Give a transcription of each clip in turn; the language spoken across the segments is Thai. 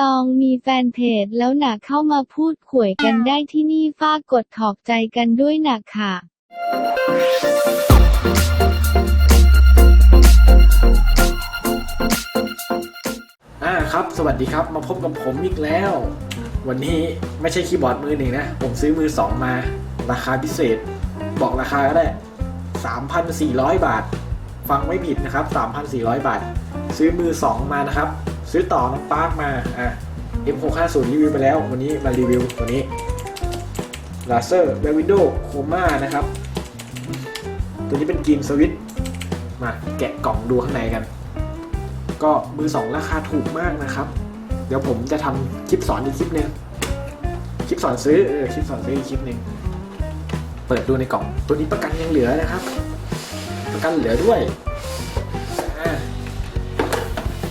ตองมีแฟนเพจแล้วหนะเข้ามาพูดข่วยกันได้ที่นี่ฝากกดถอกใจกันด้วยหนะค่ะอ่าครับ สวัสดีครับ มาพบกับผมอีกแล้ว วันนี้ไม่ใช่คีย์บอร์ดมือหนึ่งนะ ผมซื้อมือสองมา ราคาพิเศษ บอกราคาก็ได้ 3,400 บาท ฟังไม่ผิดนะครับ 3,400 บาท ซื้อมือสองมานะครับ ซื้อต่อน้องปาร์คมาอะ M650 รีวิวไปแล้ว วันนี้มารีวิวตัวนี้ Laser b a c Window Chroma นะครับ ตัวนี้เป็นกรีนสวิตมาแกะกล่องดูข้างในกัน ก็มือสองราคาถูกมากนะครับ เดี๋ยวผมจะทำคลิปสอนอีกคลิปหนึ่งคลิปสอนซื้อเออคลิปสอนซื้ออีกคลิปหนึ่งเปิดดูในกล่อง ตัวนี้ประกันยังเหลือนะครับ ประกันเหลือด้วย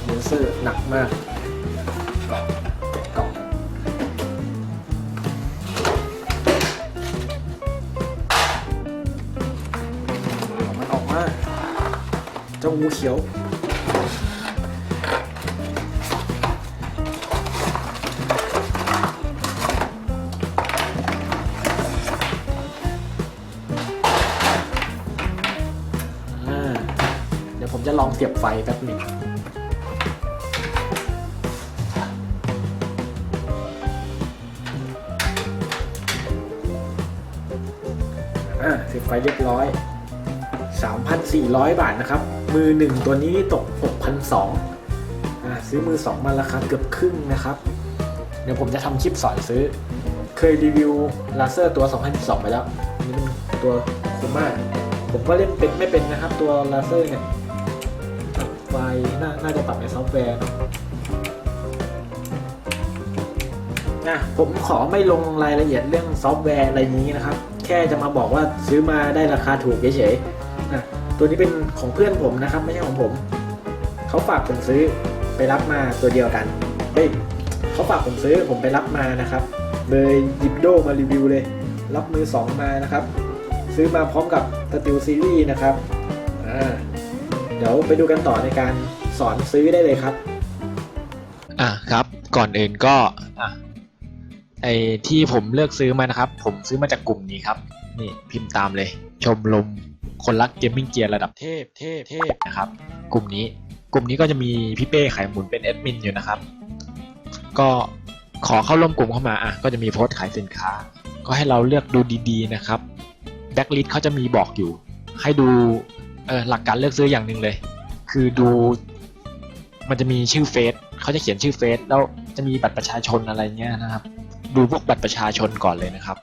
เนเซอร์หนักมากกล่องเอามันออกมาเจ้างูเขียวอ่าเดี๋ยวผมจะลองเสียบไฟแป๊บหนึ่ง อ่าเสียบไฟเรียบร้อย 3,400 บาทนะครับ มือหนึ่งตัวนี้ตก 6,200อ่าซื้อมือสองมาราคาเกือบครึ่งนะครับ เดี๋ยวผมจะทำคลิปสอนซื้อ เคยรีวิวลาเซอร์ตัว 2012ไปแล้ว นี่เป็นตัวคูม่าผมก็เล่นเป็นไม่เป็นนะครับ ตัวลาเซอร์เนี่ยปรับไฟน่าน่าจะปรับในซอฟต์แวร์เนอะนะผมขอไม่ลงรายละเอียดเรื่องซอฟต์แวร์อะไรนี้นะครับ แค่จะมาบอกว่าซื้อมาได้ราคาถูกเฉยๆนะตัวนี้เป็นของเพื่อนผมนะครับ ไม่ใช่ของผม เขาฝากผมซื้อไปรับมาตัวเดียวกันเฮ้ยเขาฝากผมซื้อผมไปรับมานะครับ เลยหยิบโดมารีวิวเลย รับมือสองมานะครับ ซื้อมาพร้อมกับ Steel Series นะครับเดี๋ยวไปดูกันต่อในการสอนซื้อได้เลยครับ อะครับ ก่อนอื่นก็อะ ไอที่ผมเลือกซื้อมานะครับ ผมซื้อมาจากกลุ่มนี้ครับ นี่พิมพ์ตามเลย ชมรมคนรักเกมมิ่งเกียร์ระดับเทพเทพเทพนะครับ กลุ่มนี้ กลุ่มนี้ก็จะมีพี่เป้ไข่หมุนเป็นแอดมินอยู่นะครับ ก็ขอเข้าร่วมกลุ่มเข้ามาอะก็จะมีโพสต์ขายสินค้า ก็ให้เราเลือกดูดีๆนะครับแบ็กลิสเขาจะมีบอกอยู่ ให้ดูเออหลักการเลือกซื้ออย่างหนึ่งเลย คือดู มันจะมีชื่อเฟซเขาจะเขียนชื่อเฟซแล้วจะมีบัตรประชาชนอะไรเงี้ยนะครับ ดูพวกบัตรประชาชนก่อนเลยนะครับ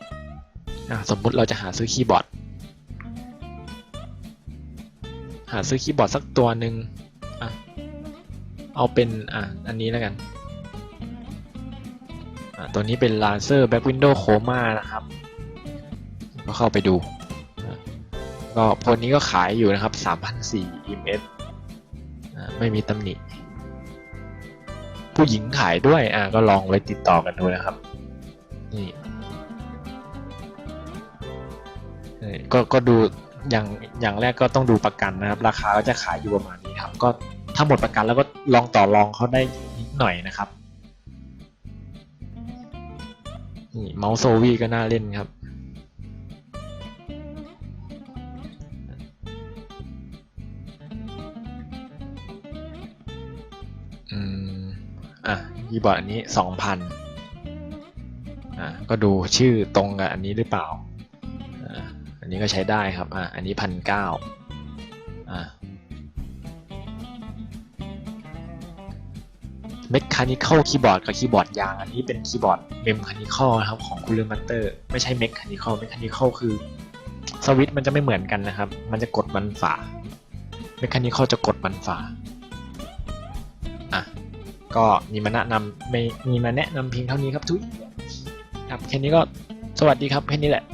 อะสมมุติเราจะหาซื้อคีย์บอร์ด หาซื้อคีย์บอร์ดสักตัวหนึ่งอะเอาเป็นอะอันนี้แล้วกันอะตัวนี้เป็น Lancer Back Window Chroma นะครับ ก็เข้าไปดูอะก็พวกนี้ก็ขายอยู่นะครับ3,400 EMS อะไม่มีตำหนิ ผู้หญิงขายด้วย อะก็ลองไว้ติดต่อกันดูนะครับ นี่ก็ก็ดูอย่างอย่างแรกก็ต้องดูประกันนะครับ ราคาก็จะขายอยู่ประมาณนี้ครับ ก็ถ้าหมดประกันแล้วก็ลองต่อรองเขาได้นิดหน่อยนะครับนี่เมาส์โซวีก็น่าเล่นครับ อืม อะคีย์บอร์ดอันนี้สองพัน ก็ดูชื่อตรงกับอันนี้หรือเปล่า อันนี้ก็ใช้ได้ครับอะอันนี้พันเก้าอะ Mechanical Keyboard กับคีย์บอร์ดยาง อันนี้เป็นคีย์บอร์ด Mechanical ครับของ Cooler Master ไม่ใช่ Mechanical Mechanical คือสวิตช์มันจะไม่เหมือนกันนะครับ มันจะกดมันฝา Mechanical จะกดมันฝา อะ ก็มีมาแนะนำไม่มีมาแนะนำเพียงเท่านี้ครับทุก ครับแค่นี้ก็สวัสดีครับแค่นี้แหละ